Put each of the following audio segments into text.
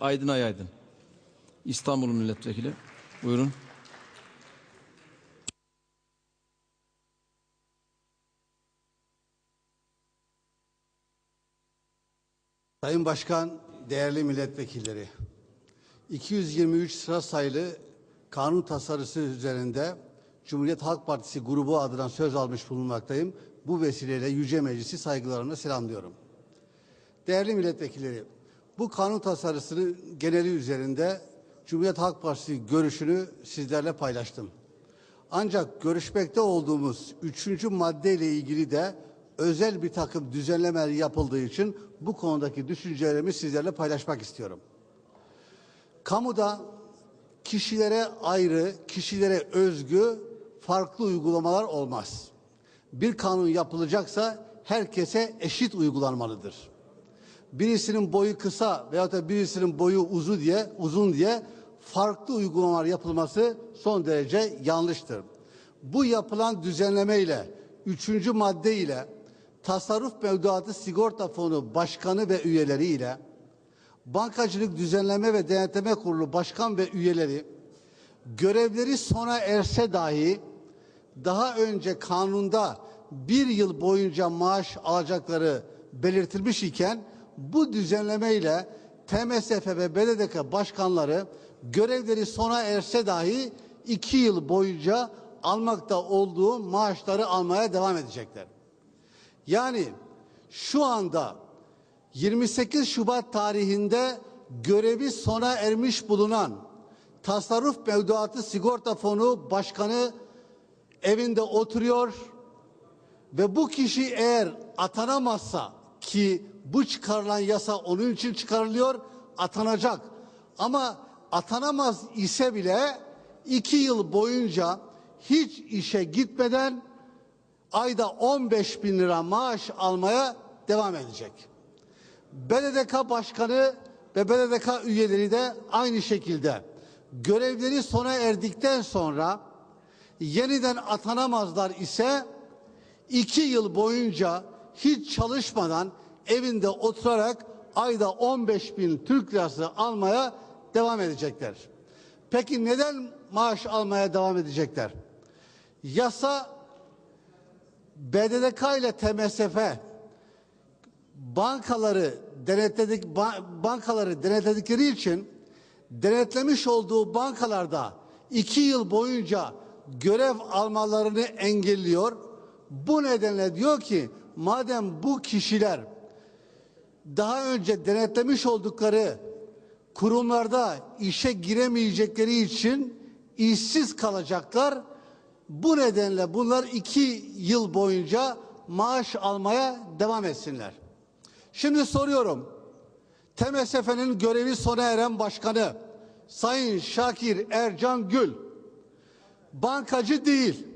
Aydın Ayaydın. İstanbul Milletvekili. Buyurun. Sayın Başkan, değerli milletvekilleri, 223 sıra sayılı kanun tasarısı üzerinde Cumhuriyet Halk Partisi grubu adına söz almış bulunmaktayım. Bu vesileyle Yüce Meclisi saygılarımla selamlıyorum. Değerli milletvekilleri, bu kanun tasarısının geneli üzerinde Cumhuriyet Halk Partisi görüşünü sizlerle paylaştım. Ancak görüşmekte olduğumuz üçüncü madde ile ilgili de özel bir takım düzenlemeler yapıldığı için bu konudaki düşüncelerimi sizlerle paylaşmak istiyorum. Kamuda kişilere ayrı, kişilere özgü farklı uygulamalar olmaz. Bir kanun yapılacaksa herkese eşit uygulanmalıdır. Birisinin boyu kısa veyahut da birisinin boyu uzun diye uzun diye farklı uygulamalar yapılması son derece yanlıştır. Bu yapılan düzenleme ile üçüncü madde ile tasarruf mevduatı sigorta fonu başkanı ve üyeleri ile Bankacılık Düzenleme ve Denetleme Kurulu başkan ve üyeleri görevleri sona erse dahi daha önce kanunda bir yıl boyunca maaş alacakları belirtilmiş iken bu düzenlemeyle TMSF ve BDDK başkanları görevleri sona erse dahi iki yıl boyunca almakta olduğu maaşları almaya devam edecekler. Yani şu anda 28 Şubat tarihinde görevi sona ermiş bulunan Tasarruf Mevduatı Sigorta Fonu Başkanı evinde oturuyor ve bu kişi eğer atanamazsa ki bu çıkarılan yasa onun için çıkarılıyor atanacak ama atanamaz ise bile iki yıl boyunca hiç işe gitmeden ayda 15 bin lira maaş almaya devam edecek. BDDK Başkanı ve BDDK üyeleri de aynı şekilde görevleri sona erdikten sonra yeniden atanamazlar ise iki yıl boyunca hiç çalışmadan evinde oturarak ayda 15 bin Türk lirası almaya devam edecekler. Peki neden maaş almaya devam edecekler? Yasa BDDK ile TMSF bankaları denetledik ba- bankaları denetledikleri için denetlemiş olduğu bankalarda iki yıl boyunca görev almalarını engelliyor. Bu nedenle diyor ki madem bu kişiler daha önce denetlemiş oldukları kurumlarda işe giremeyecekleri için işsiz kalacaklar. Bu nedenle bunlar iki yıl boyunca maaş almaya devam etsinler. Şimdi soruyorum. TMSF'nin görevi sona eren başkanı Sayın Şakir Ercan Gül bankacı değil.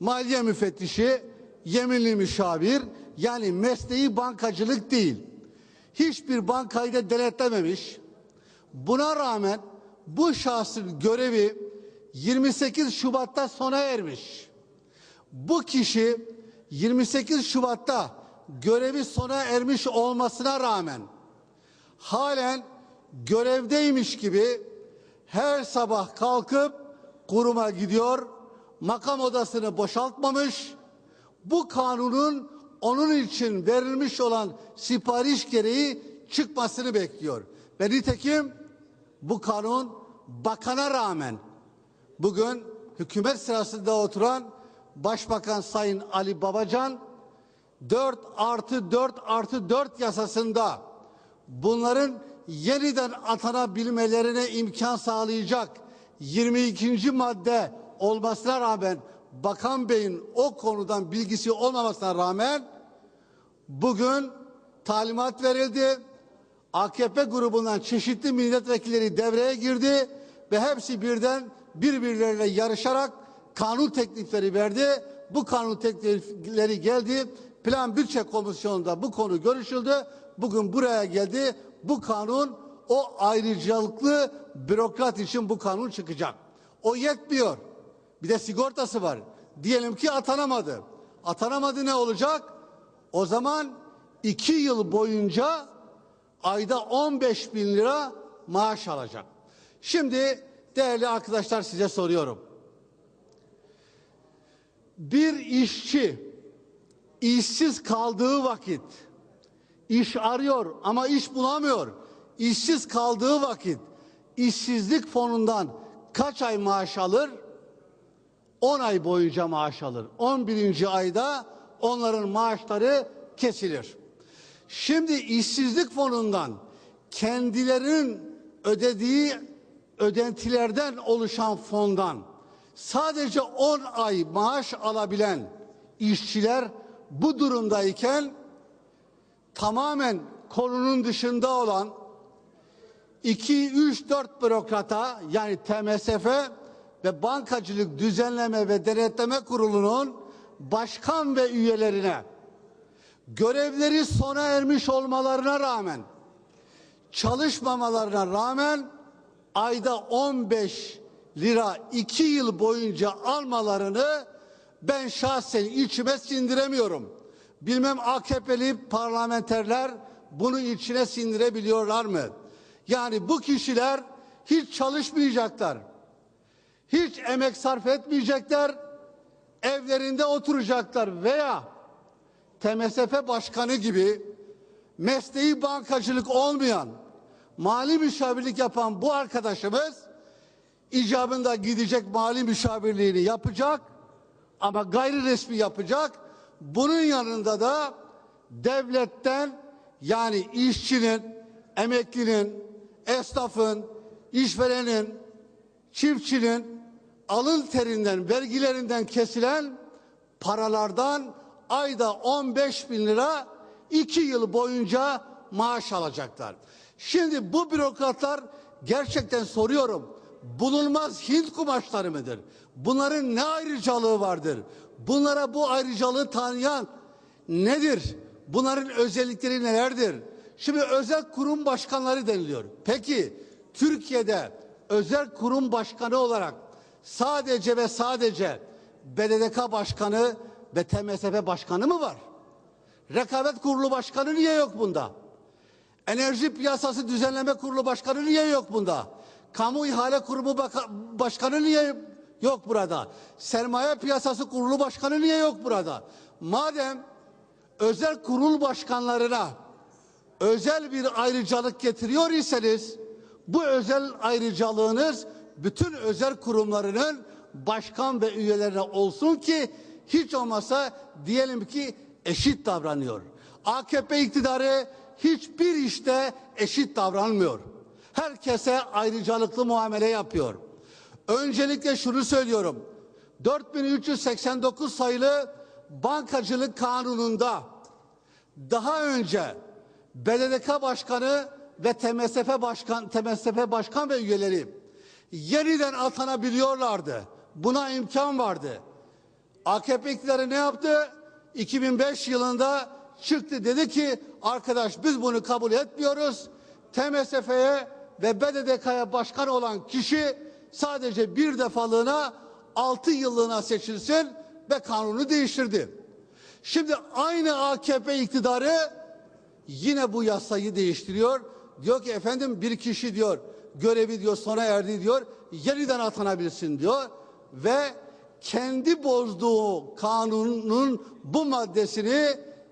Maliye müfettişi, yeminli müşavir yani mesleği bankacılık değil. Hiçbir bankayı da denetlememiş. Buna rağmen bu şahsın görevi 28 Şubat'ta sona ermiş. Bu kişi 28 Şubat'ta görevi sona ermiş olmasına rağmen halen görevdeymiş gibi her sabah kalkıp kuruma gidiyor, makam odasını boşaltmamış, bu kanunun onun için verilmiş olan sipariş gereği çıkmasını bekliyor. Ve nitekim bu kanun bakana rağmen bugün hükümet sırasında oturan Başbakan Sayın Ali Babacan 4 artı 4 artı 4 yasasında bunların yeniden atanabilmelerine imkan sağlayacak 22. madde olmasına rağmen Bakan Bey'in o konudan bilgisi olmamasına rağmen bugün talimat verildi. AKP grubundan çeşitli milletvekilleri devreye girdi ve hepsi birden birbirleriyle yarışarak kanun teklifleri verdi. Bu kanun teklifleri geldi. Plan Bütçe Komisyonu'nda bu konu görüşüldü. Bugün buraya geldi. Bu kanun o ayrıcalıklı bürokrat için bu kanun çıkacak. O yetmiyor. Bir de sigortası var. Diyelim ki atanamadı. Atanamadı ne olacak? O zaman iki yıl boyunca ayda 15 bin lira maaş alacak. Şimdi değerli arkadaşlar size soruyorum. Bir işçi işsiz kaldığı vakit iş arıyor ama iş bulamıyor. İşsiz kaldığı vakit işsizlik fonundan kaç ay maaş alır? 10 ay boyunca maaş alır. 11. ayda onların maaşları kesilir. Şimdi işsizlik fonundan kendilerinin ödediği ödentilerden oluşan fondan sadece 10 ay maaş alabilen işçiler bu durumdayken tamamen konunun dışında olan 2, 3, 4 bürokrata yani TMSF ve Bankacılık Düzenleme ve Denetleme Kurulu'nun başkan ve üyelerine görevleri sona ermiş olmalarına rağmen çalışmamalarına rağmen ayda 15 lira 2 yıl boyunca almalarını ben şahsen içime sindiremiyorum. Bilmem AKP'li parlamenterler bunu içine sindirebiliyorlar mı? Yani bu kişiler hiç çalışmayacaklar. Hiç emek sarf etmeyecekler. Evlerinde oturacaklar veya TMSF başkanı gibi mesleği bankacılık olmayan, mali müşavirlik yapan bu arkadaşımız icabında gidecek mali müşavirliğini yapacak ama gayri resmi yapacak. Bunun yanında da devletten yani işçinin, emeklinin, esnafın, işverenin, çiftçinin alın terinden, vergilerinden kesilen paralardan ayda 15 bin lira iki yıl boyunca maaş alacaklar. Şimdi bu bürokratlar gerçekten soruyorum bulunmaz Hint kumaşları mıdır? Bunların ne ayrıcalığı vardır? Bunlara bu ayrıcalığı tanıyan nedir? Bunların özellikleri nelerdir? Şimdi özel kurum başkanları deniliyor. Peki Türkiye'de özel kurum başkanı olarak sadece ve sadece BDDK başkanı ve TMSF başkanı mı var? Rekabet Kurulu başkanı niye yok bunda? Enerji Piyasası Düzenleme Kurulu başkanı niye yok bunda? Kamu İhale Kurumu başkanı niye yok burada? Sermaye Piyasası Kurulu başkanı niye yok burada? Madem özel kurul başkanlarına özel bir ayrıcalık getiriyor iseniz bu özel ayrıcalığınız bütün özel kurumlarının başkan ve üyelerine olsun ki hiç olmasa diyelim ki eşit davranıyor. AKP iktidarı hiçbir işte eşit davranmıyor. Herkese ayrıcalıklı muamele yapıyor. Öncelikle şunu söylüyorum. 4389 sayılı bankacılık kanununda daha önce BDDK Başkanı ve TMSF Başkan TMSF Başkan ve üyeleri yeniden atanabiliyorlardı. Buna imkan vardı. AKP iktidarı ne yaptı? 2005 yılında çıktı dedi ki arkadaş biz bunu kabul etmiyoruz. TMSF'ye ve BDDK'ya başkan olan kişi sadece bir defalığına 6 yıllığına seçilsin ve kanunu değiştirdi. Şimdi aynı AKP iktidarı yine bu yasayı değiştiriyor. Diyor ki efendim bir kişi diyor görevi diyor sona erdi diyor yeniden atanabilsin diyor ve kendi bozduğu kanunun bu maddesini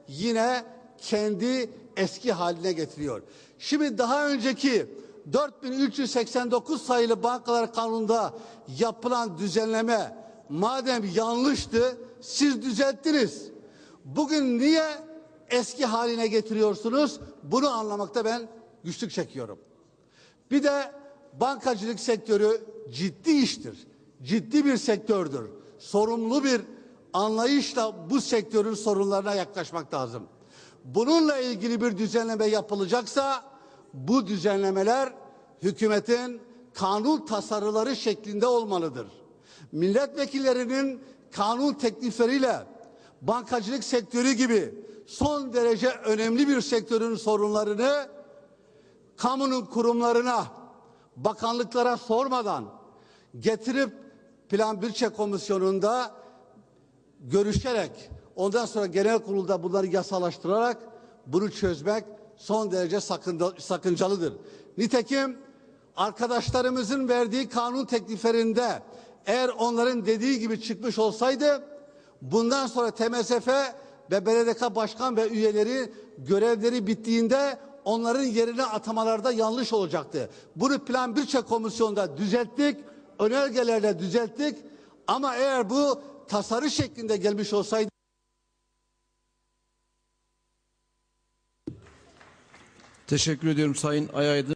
yine kendi eski haline getiriyor. Şimdi daha önceki 4389 sayılı bankalar kanununda yapılan düzenleme madem yanlıştı siz düzelttiniz. Bugün niye eski haline getiriyorsunuz? Bunu anlamakta ben güçlük çekiyorum. Bir de bankacılık sektörü ciddi iştir. Ciddi bir sektördür. Sorumlu bir anlayışla bu sektörün sorunlarına yaklaşmak lazım. Bununla ilgili bir düzenleme yapılacaksa bu düzenlemeler hükümetin kanun tasarıları şeklinde olmalıdır. Milletvekillerinin kanun teklifleriyle bankacılık sektörü gibi son derece önemli bir sektörün sorunlarını kamunun kurumlarına, bakanlıklara sormadan getirip Plan Bütçe Komisyonu'nda görüşerek ondan sonra genel kurulda bunları yasalaştırarak bunu çözmek son derece sakınca- sakıncalıdır. Nitekim arkadaşlarımızın verdiği kanun tekliflerinde eğer onların dediği gibi çıkmış olsaydı bundan sonra TMSF ve BDDK başkan ve üyeleri görevleri bittiğinde onların yerine atamalarda yanlış olacaktı. Bunu plan bütçe komisyonunda düzelttik, önergelerle düzelttik ama eğer bu tasarı şeklinde gelmiş olsaydı Teşekkür ediyorum Sayın Ayaydın.